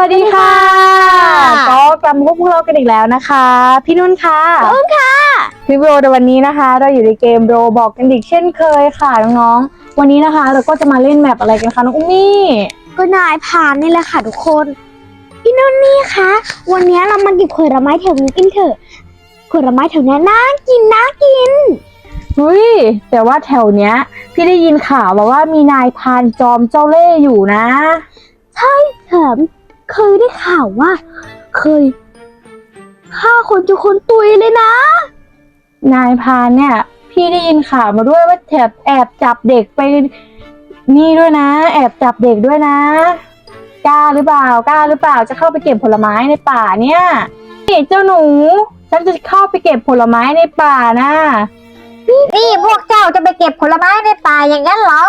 วัสดีค่ะ ก็กลับมาพบพวกเรากันอีกแล้วนะคะ พี่นุ่นค่ะอุ้มค่ะพี่โบรในวันนี้นะคะ เราอยู่ในเกมโรบอกกันอีกเช่นเคยค่ะน้องๆวันนี้นะคะ เราก็จะมาเล่นแมปอะไรกันคะน้องอุ้มมี่ก็นายผ่านนี่แหละค่ะทุกคน พี่นุ่นนี่คะวันนี้เรามาเก็บผลไม้แถวนี้กันเถอะผลไม้แถวนี้น่ากินน่ากินเฮ้ยแต่ว่าแถวเนี้ย พี่ได้ยินข่าวมาว่ามีนายพรานจอมเจ้าเล่ห์อยู่นะแถม เคยได้ข่าวว่า เคยฆ่าคนจนคนตุยเลยนะ นายพานเนี่ย พี่ได้ยินข่าวมาด้วยว่าแอบแอบจับเด็กไป นี่ด้วยนะ แอบจับเด็กด้วยนะ กล้าหรือเปล่ากล้าหรือเปล่าจะเข้าไปเก็บผลไม้ในป่าเนี่ยนี่เจ้าหนู ฉันจะเข้าไปเก็บผลไม้ในป่านะ นี่พวกเจ้าจะไปเก็บผลไม้ในป่าอย่างนั้นเหรอ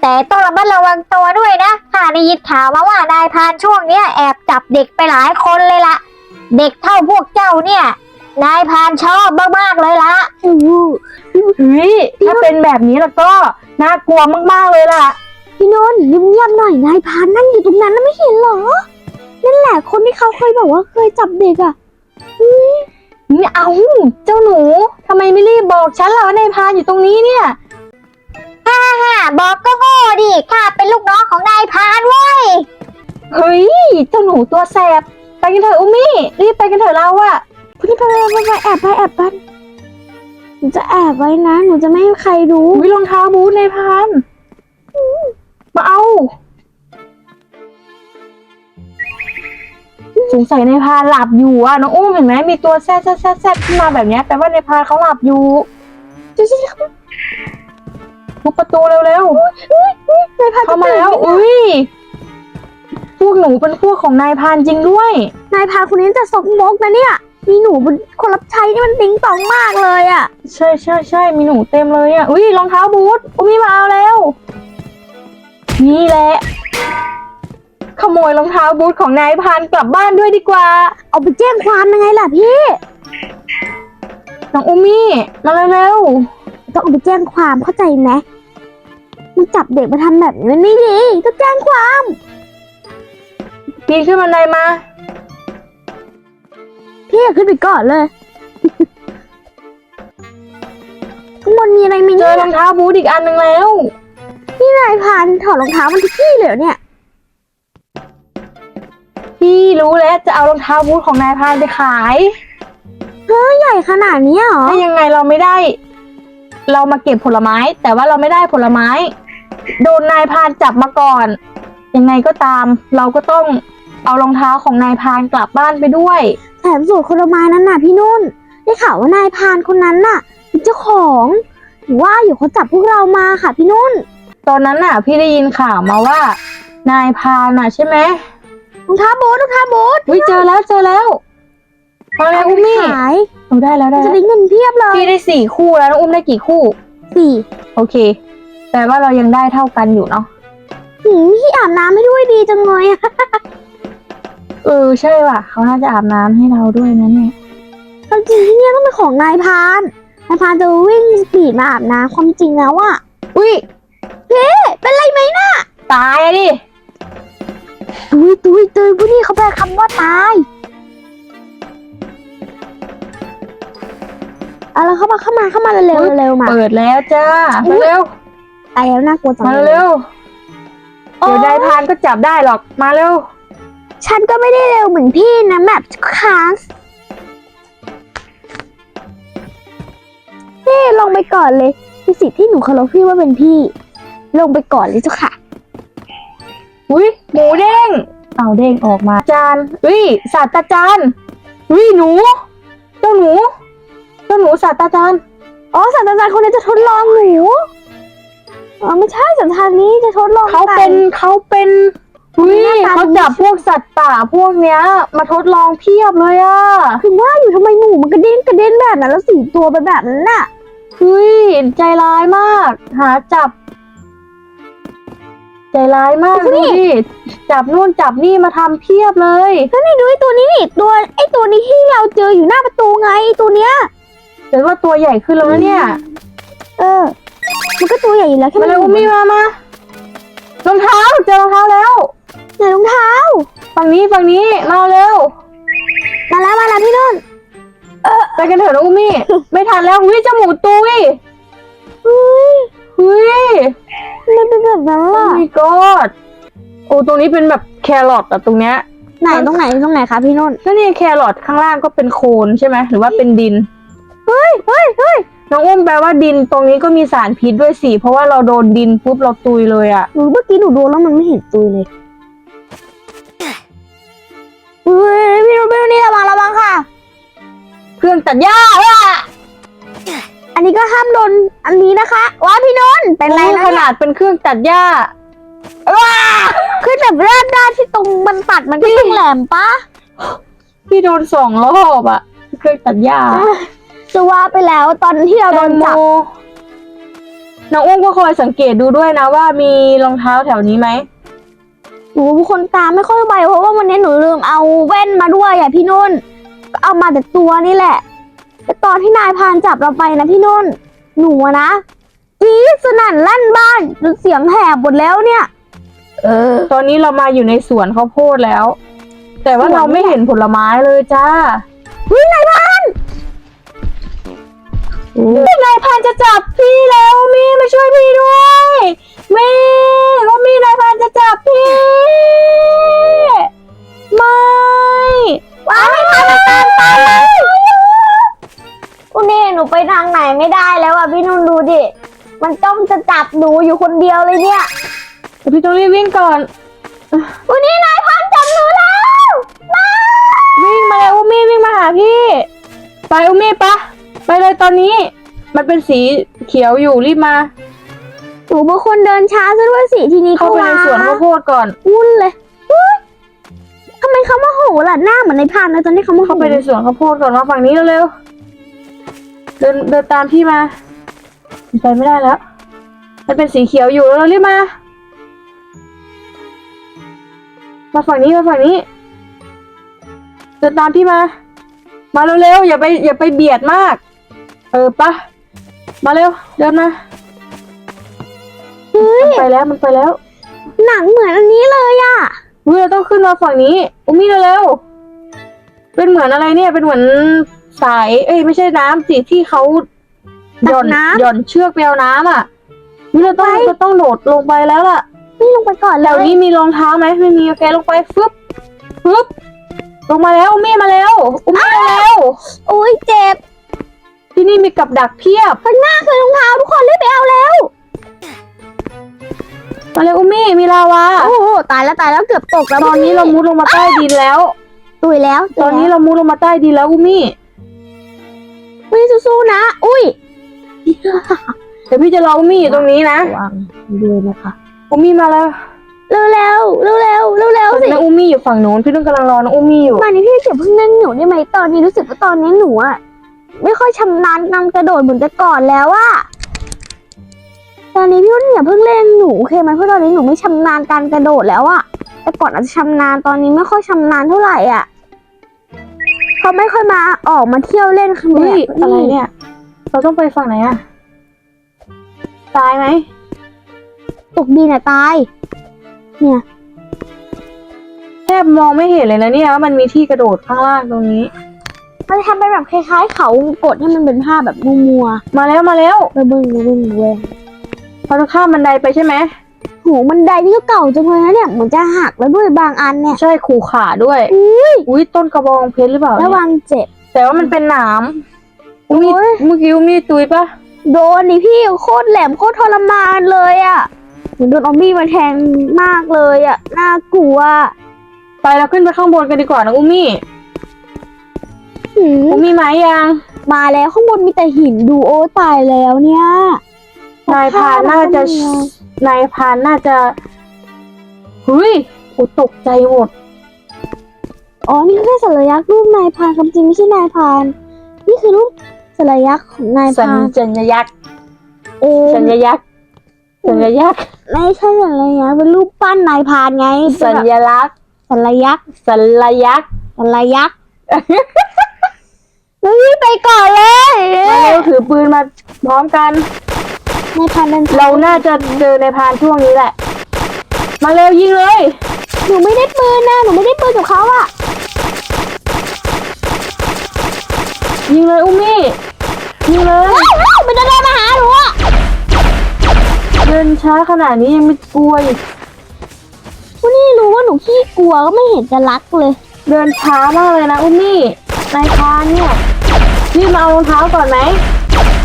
แต่ต้องระมัดระวังตัวด้วยนะข้าได้ยินข่าวมาว่านายพรานช่วงเนี้ยแอบจับเด็กไปหลายคนเลยละเด็กเท่าพวกเจ้าเนี่ย นายพรานชอบมากๆเลยละอู้เฮ้ยถ้าเป็นแบบนี้แล้วก็น่ากลัวมากๆเลยล่ะ พี่นนท์เงียบๆหน่อยนายพรานนั่งอยู่ตรงนั้นนะไม่เห็นเหรอ นั่นแหละคนที่เขาเคยบอกว่าเคยจับเด็กอะนี่เอาเจ้าหนูทำไมไม่รีบบอกฉันล่ะว่านายพรานอยู่ตรงนี้เนี่ยค่ะ บอกก็โง่ดิข้าเป็นลูกน้องของนายพรานเว้ย เฮ้ยเจ้าหนูตัวแสบ ไปกันเถอะอุมมี่รีบไปกันเถอะเราอะพี่ไปไปไปไปแอบไปแอบไปหนูจะแอบไว้นะ หนูจะไม่ให้ใครรู้วิรองเท้าบูทนายพรานมาเอา สงสัยนายพรานหลับอยู่อะน้องอุ้มเห็นไหมมีตัวแซ่แซ่แซ่แซ่ขึ้นมาแบบเนี้ยแปลว่านายพรานเขาหลับอยู่จะจะ ทุบประตูเร็วนายพรานๆเข้ามาแล้วอุ้ยพวกหนูเป็นพวกของนายพรานจริงด้วย นายพรานคนนี้จะสกมกนะเนี่ย มีหนูเป็นคนรับใช้นี่มันติ๊งตองมากเลยอะใช่ใช่ใช่มีหนูเต็มเลยอะ อุ้ยรองเท้าบูทอุ้ยมาเอาแล้ว นี่แหละ ขโมยรองเท้าบูทของนายพรานกลับบ้านด้วยดีกว่า เอาไปแจ้งความยังไงล่ะพี่ น้องอุมี่มาเร็ว ต้องเอาไปแจ้งความเข้าใจไหมมันจับเด็กมาทำแบบนี้มันไม่ดีต้องแจ้งความๆปีนขึ้นบันไดมา พี่อย่าขึ้นไปก่อนเลย ข้างบนมีอะไรไหมเจเนี่อยรองเท้าบูทอีกอันหนึ่งแล้ว พี่นายพรานถอดรองเท้ามันทุกที่เลยเหรอเนี่ย พี่รู้แล้วจะเอารองเท้าบูทของนายพรานไปขาย ใหญ่ขนาดนี้เหรอ ถ้ายังไงเราไม่ได้ เรามาเก็บผลไม้ แต่ว่าเราไม่ได้ผลไม้ โดนนายพรานจับมาก่อน ยังไงก็ตาม เราก็ต้องเอารองเท้าของนายพรานกลับบ้านไปด้วยแถมสูตรผลไม้นั้นน่ะพี่นุ่น ได้ข่าวว่านายพรานคนนั้นน่ะเป็นเจ้าของหรือว่าอยู่เขาจับพวกเรามาค่ะพี่นุ่น ตอนนั้นน่ะ พี่ได้ยินข่าวมาว่า นายพรานน่ะใช่ไหมรองเท้าบูทรองเท้าบูท วิเจอแล้วเจอแล้ว มาแล้วอุ้มมี่ขายเอาได้แล้วได้จะแล้วได้เงินเพียบเลยพี่ได้สี่คู่แล้วน้องอุ้มได้กี่คู่สี่โอเค แต่ว่าเรายังได้เท่ากันอยู่เนาะหืมพี่อาบน้ำให้ด้วยดีจังเลยอะเออใช่ว่ะเขาน่าจะอาบน้ำให้เราด้วยนะเนี่ยความจริงที่เนี่ยต้องเป็นของนายพรานนายพรานจะวิ่งสปีดมาอาบน้ำความจริงแล้วอะอุ้ยเป็นไรไหมน่ะตายอะดิ ตุยตุยตุยผู้นี้เขาแปลคำว่าตาย เอาละเข้ามาเข้ามาเข้ามาเร็วๆเร็วๆมา เปิดแล้วจ้าอุ๊มายเร็วตายแล้วน่ากลัวจังมาเลยเร็วโอ้เดี๋ยวนายพรานก็จับได้หรอกมาเร็ว ฉันก็ไม่ได้เร็วเหมือนพี่นะแบบคลาสพี่ลงไปก่อนเลยมีสิทธิ์ที่หนูเคารพพี่ว่าเป็นพี่ ลงไปก่อนเลยเจ้าค่ะอุ้ยหมูเด้ง เอาเด้งออกมาจานอุ้ยศาสตราจารย์อุ้ยหนูเจ้าหนู เจ้าหนูศาสตราจารย์ อ๋อศาสตราจารย์คนนี้จะทดลองหนูอ๋อไม่ใช่ศาสตราจารย์นี้จะทดลองเขาเป็นไก่เขาเป็นอุ้ยหน้าตา เขาจับพวกสัตว์ป่าพวกเนี้ย มาทดลองเพียบเลยอะคือว่าอยู่ทำไมหนูมันกระเด็นกระเด็นแบบนั้นแล้วสีตัวไปแบบนั้นน่ะ เฮ้ยใจร้ายมาก หาจับ ใจร้ายมากดูดูดิดิจับนู่นจับนี่มาทำเพียบเลย แล้วนี่ดูไอ้ตัวนี้นี่ตัวไอ้ตัวนี้ที่เราเจออยู่หน้าประตูไงไอ้ตัวเนี้ย แต่ว่าตัวใหญ่ขึ้นแล้วนะเนี่ยเออ มันก็ตัวใหญ่อยู่แล้วแค่มามันเร็วมีมามารองเท้าเจอรองเท้าแล้วไหนรองเท้า ฝั่งนี้ฝั่งนี้มาเร็วมาแล้วมาแล้วพี่นุ่นไปกันเถอะน้องอุ้มมี่ไม่ทันแล้วหุ้ยจมูกตุยเฮ้ยหุ้ยมันเป็นแบบนั้นโอ้ล่ะ my god โอ้ตรงนี้เป็นแบบแครอทอะตรงเนี้ยไหนตรงไหนตรงไหนคะพี่นุ่นก็นี่แครอทข้างล่างก็เป็นโคลนใช่ไหมหรือว่าเป็นดิน เฮ้ยเฮ้ยเฮ้ยน้องอุ้มแปลว่าดินตรงนี้ก็มีสารพิษด้วยสิเพราะว่าเราโดนดินปุ๊บเราตุยเลยอะหนูเมื่อกี้หนูดูแล้วมันไม่เห็นตุยเลยเฮ้ยพี่นุ่นพี่นุ่นนี่ระวังระวังค่ะ เครื่องตัดหญ้าว่ะอันนี้ก็ห้ามโดนอันนี้นะคะว้าพี่นุ่นเป็นไรโอ้นะขเนี่ยนาดเป็นเครื่องตัดหญ้าว้าคือแบบเลือดด้านที่ตรงมันตัดมันก็ต้องแหลมปะพี่โดนสองรอบอะเครื่องตัดหญ้า จะว่าไปแล้วตอนที่เราโดนจับแตงโมน้องอุ้มก็คอยสังเกตดูด้วยนะว่ามีรองเท้าแถวนี้ไหมหนูเป็นคนตาไม่ค่อยใบเพราะว่าวันนี้หนูลืมเอาแว่นมาด้วยอะพี่นุ่น ก็เอามาแต่ตัวนี่แหละ แต่ตอนที่นายพรานจับเราไปนะพี่นุ่น หนูอะนะกรี๊ดสนั่นลั่นบ้านจนเสียงแหบหมดแล้วเนี่ย เออ ตอนนี้เรามาอยู่ในสวนข้าวโพดแล้ว แต่ว่าสวนเราไม่เห็นผลไม้เลยจ้าเฮ้ยนายพรา นนายพรานจะจับพี่แล้วมีมาช่วยพี่ด้วยมีว่ามีนายพรานจะจับพี่ ไม่ว้ายนายพรานตามตามมาอุนี่หนูไปทางไหนไม่ได้แล้วอะพี่นุ่นดูดิ มันจ้องจะจับหนูอยู่คนเดียวเลยเนี่ยแต่พี่ต้องรีบวิ่งก่อนอุนี่นายพรานจับหนูแล้วมาวิ่งมาเลยอุมี่วิ่งมาหาพี่ ไปอุมี่ปะ ไปเลยตอนนี้ มันเป็นสีเขียวอยู่รีบมา หนูเป็นคนเดินช้าซะด้วยสิทีนี้เข้าไปในสวนข้าวโพดก่อน วุ่นเลยเฮ้ยทำไมเขามาโหล่ะหน้าเหมือนในพานนะตอนนี้เขามาโหเข้าไปในสวนข้าวโพดก่อนมาฝั่งนี้เร็วๆเดินเดินตามพี่มาไปไม่ได้แล้ว มันเป็นสีเขียวอยู่แล้วรีบมา มาฝั่งนี้มาฝั่งนี้ เดินตามพี่มา มาเร็วๆอย่าไปอย่าไปเบียดมาก เออปะมาเร็ว เดินมา เฮ้ยมันไปแล้วมันไปแล้วหนังเหมือนอันนี้เลยอะเฮ้ยเราต้องขึ้นมาฝั่งนี้อุ้มมี่เร็วๆเป็นเหมือนอะไรเนี่ย เป็นเหมือนสาย เอ้ยไม่ใช่น้ำสิที่เขาหย่อนหย่อนเชือกไปเอาน้ำอะนี่เราต้องเราต้องโดดลงไปแล้วล่ะนี่ลงไปก่อนแถเลวยนี้มีรองเท้าไหมไม่มีโอเคลงไปฟึบฟึบลงมาแล้วอุ้มมี่มาแล้วอุ้มมี่มาแล้ว โอ้ยเจ็บ ที่นี่มีกับดักเพียบข้างหน้าคือรองเท้าทุกคนรีบไปเอาแล้วมาเลยอุ้มมี่มีลาวาโอ้โหตายแล้วตายแล้วเกือบตกแล้วตอนนี้เรามุดลงมาใต้ดินแล้ว ตุยแล้วตอนนี้เรามุดลงมาใต้ดินแล้วอุ้มมี่วิ่งสู้ๆนะ อุ้ยเดี๋ยวพี่จะรออุ้มมี่อยู่ตรงนี้นะวางด้วยนะคะอุ้มมี่มาแล้วเร็วๆเร็วเร็วเร็วเร็วเร็วๆสิน้องอุ้มมี่อยู่ฝั่งโน้นพี่นุ่นกำลังรอน้องอุ้มมี่อยู่มานี่พี่เก็บเพิ่งเล่นหนูได้ไหมตอนนี้รู้สึกว่าตอนนี้หนูอะ ไม่ค่อยชำนาญการกระโดดเหมือนแต่ก่อนแล้วอะตอนนี้พี่นุ่นอย่าเพิ่งเล่นหนูโอเคไหมเพราะตอนนี้หนูไม่ชำนาญการกระโดดแล้วอะแต่ก่อนอาจจะชำนาญตอนนี้ไม่ค่อยชำนาญเท่าไหร่อะเขาไม่ค่อยมาออกมาเที่ยวเล่นคือเฮ้ยแบบอะไรเนี่ย เราต้องไปฝั่งไหนอะตายไหมตกดินอะตาย เนี่ยแทบมองไม่เห็นเลยนะเนี่ยว่ามันมีที่กระโดดข้างล่างตรงนี้ มันจะทำเป็นแบบคล้ายๆ เขากดให้มันเป็นผ้าแบบมัวมาแล้วมาแล้วๆระเบิงระเบิงเว้ยเราจะข้ามบันไดไปใช่ไหมโหมันไดนี่ก็เก่าจังเลยนะเนี่ยเหมือนจะหักแล้วด้วยบางอันเนี่ยใช่ขู่ขาด้วย อุ้ยอุ้ยต้นกระบองเพชรหรือเปล่าระเนี่ยวังเจ็บ แต่ว่ามันเป็นหนามอุ้มมี่โอ้ยเมื่อกี้อุ้มมี่ตุยปะโดนนี่พี่โคตรแหลมโคตรทรมานเลยอะ่ะเหมือนโดนออมบี้มาแทงมากเลยอะ่ะน่ากลัว ไปเราขึ้นไปข้างบนกันดีกว่านะอุ้มมี่หื มอุ้มมี่ไหมยังมาแล้วข้างบนมีแต่หินดูโอ้ตายแล้วเนี่ย นายพรานน่าจะนายพรานน่าจะเฮ้ยโอ้ตกใจหมด อ๋อ นี่คือแค่สัญลักษณ์รูปนายพรานคำจริงไม่ใช่นายพราน นี่คือรูปสัญลักษณ์ของนายพสัญรานสัญยักษ์เองสัญยักษ์สัญยักษ์ไม่ใช่สัญลักษณ์เป็นรูปปั้นนายพรานไง สัญลักษณ์สัญลักษณ์สัญยักษ์สัญลักษณ์ แล้วพี่ไปก่อนเลยมาเร็วถือปืนมาพร้อมกันนายพรานเดินเราน่าจะเจอในพรานช่วงนี้แหละ มาเร็วยิงเลย หนูไม่ได้ปืนนะ หนูไม่ได้ปืนกับเขาอะยิงเลยอุ้มมี่ยิงเลยมันจะเดินมาหาหนูอะเดินช้าขนาดนี้ยังไม่กลัวอีกวันนี้รู้ว่าหนูขี้กลัวก็ไม่เห็นจะรักเลย เดินช้ามากเลยนะอุ้มมี่นายพรานเนี่ย รีบมาเอารองเท้าก่อนไหม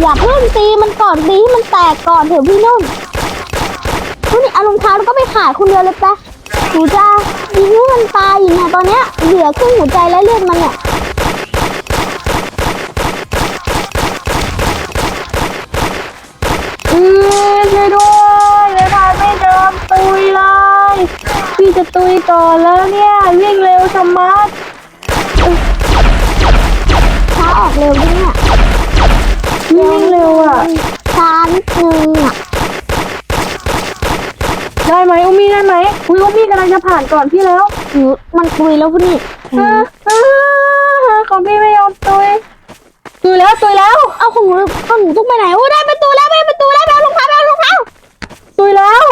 อย่าเพิ่งตีมันก่อนตีให้มันแตกก่อนเถอะพี่นุ่นวันนี้เอารองเท้าแล้วก็ไปขายคนเดียวเลยปะหนูจะยิงให้มันตายอยู่เนี่ยตอนเนี้ยเหลือครึ่งหัวใจและเลือดมันเนี่ยอือช่วยด้วยนายพรานไม่ยอมตุยเลยพี่จะตุยก่อแล้วเนี่ยวิ่งเร็วชะมัด ออกเร็วด้วยเนี่ยวิ่งเร็วอะช้านิดนึงอะได้ไหมอุ้มมี่ได้ไหมอุ้ยอุ้มมี่กำลังจะผ่านก่อนพี่แล้วหนูมันคุยแล้วพวกนี่อ่าอ่าของพี่ไม่ยอมตุยตุยแล้วตุยแล้ว เอาของหนูของหนูต้องไปไหนโอ้ได้ประตูแล้วไปประตูแล้วไปเอารองเท้าไปเอารองเท้าตุยแล้ว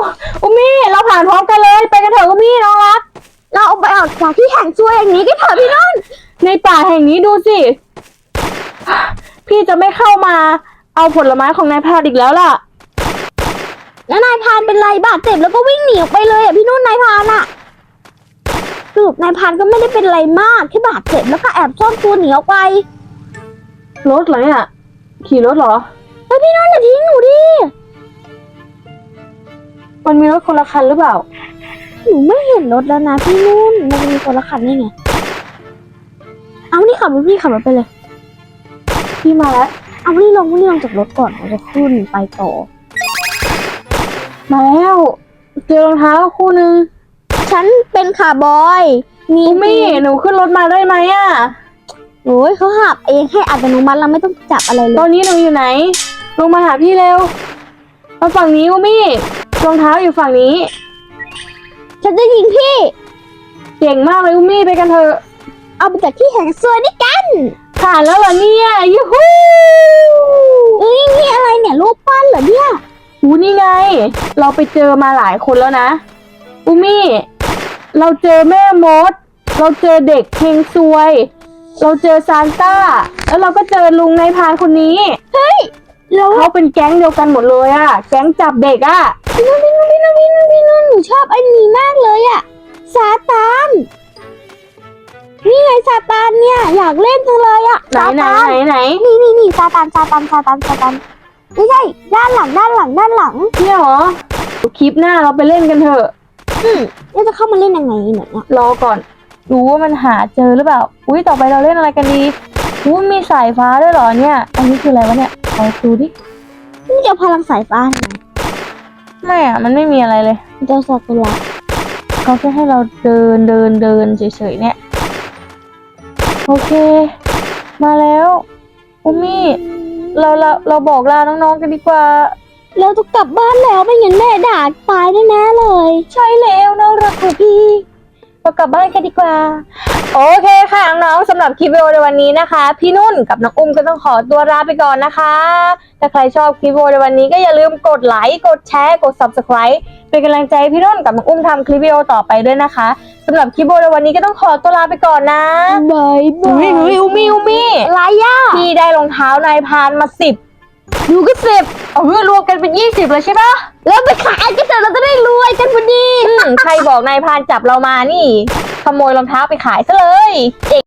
อุ้มมี่เราผ่านพร้อมกันเลยไปกันเถอะอุ้มมี่น้องรักเราเอาไปออกจากที่แห่งซวยอย่างนี้ก็เถอะพี่นุ่นในป่าแห่งนี้ดูสิ พี่จะไม่เข้ามาเอาผลไม้ของนายพรานอีกแล้วล่ะ แล้วนายพรานเป็นไรบาดเจ็บแล้วก็วิ่งหนีออกไปเลยอะพี่นุ่นนายพรานอะสรุปนายพรานก็ไม่ได้เป็นไรมากแค่บาดเจ็บแล้วก็แอบซ่อนตัวหนีออกไป รถเหรอเนี่ยขี่รถเหรอเฮ้ยพี่นุ่นอย่าทิ้งหนูดิ มันมีรถคนละคันหรือเปล่า หนูไม่เห็นรถแล้วนะพี่นุ่นมันมีคนละคันนี่ไง เอานี่ขับรถพี่ขับรถไปเลย พี่มาแล้ว เอานี่ลงนี่ลงจากรถก่อนเราจะขึ้นไปต่อ มาแล้วเจอรองเท้าคู่หนึ่งฉันเป็นขาบอย มีอุ้มมี่หนูขึ้นรถมาได้ไหมอะโอ้ยเขาหับเองให้อัตโนมัติเราไม่ต้องจับอะไรเลตอยนนี้หนูอยู่ไหน ลงมาหาพี่เร็วมาฝั่งนี้อุ้มมี่รองเท้าอยู่ฝั่งนี้ ฉันจะยิงพี่ เก่งมากเลยอุ้มมี่ไปกันเถอะ เอาไปจากที่แห่งซวยด้วยกัน ผ่านแล้วเหรอเนี่ยยูฮูเอ้ยนี่อะไรเนี่ยรูปปั้นเหรอเนี่ยหูนี่ไง เราไปเจอมาหลายคนแล้วนะอุมี่เราเจอแม่มด เราเจอเด็กเพลงซวย เราเจอซานต้า แล้วเราก็เจอลุงในายพรานคนนี้แล้วเขาเป็นแก๊งเดียวกันหมดเลยอะแก๊งจับเด็กอะพี่นุ่นพี่นุ่นพี่นุ่นพี่นุ่นพี่นุ่นหนูชอบไอ้นี่มากเลยอะ ไหนซาไหนตานไหนไหนนี่นี่นี่ซาตานซาตานซาตานซาตานไม่ใช่ด้านหลังด้านหลังด้านหลังเนี่ยเหรอคลิปหน้าเราไปเล่นกันเถอะอืมแล้วจะเข้ามาเล่นยังไงเนี่ยเนี่ยรอก่อน ดูว่ามันหาเจอหรือเปล่า อุ้ยต่อไปเราเล่นอะไรกันดีอุ้ยมีสายฟ้าด้วยเหรอเนี่ย อันนี้คืออะไรวะเนี่ยเอาดูดินี่จะเอาพลังสายฟ้าทำไมไม่อะมันไม่มีอะไรเลยมันจะสักุระเขาแค่ให้เราเดินเดินเดินเฉยๆเนี่ย โอเค มาแล้วอุมมี่เราเราเราบอกลาน้องๆกันดีกว่า เราต้องกลับบ้านแล้วไม่งั้นแม่ด่าตายแน่ๆเลย ใช่แล้วน้องรักของพี่ เรากลับบ้านกันดีกว่า โอเคค่ะน้องๆสำหรับคลิปวิดีโอในวันนี้นะคะ พี่นุ่นกับน้องอุ้มก็ต้องขอตัวลาไปก่อนนะคะ ถ้าใครชอบคลิปวิดีโอในวันนี้ก็อย่าลืมกดไลค์กดแชร์กด subscribe เป็นกำลังใจให้พี่นุ่นกับน้องอุ้มทำคลิปวิดีโอต่อไปด้วยนะคะสำหรับคลิปวิดีโอในวันนี้ก็ต้องขอตัวลาไปก่อนนะบายบาอุ้ยยอุ้ยอุมี่อุมี่ไรย่าพี่ได้รองเท้านายพรานมาสิบ หนูก็สิบเอาเพื่อรวมกันเป็นยี่สิบเลยใช่ปะแล้วไปขายกันเถอะเราจะได้รวยกันพอดี อืมใครบอกนายพรานจับเรามานี่ ขโมยรองเท้าไปขายซะเลยเอก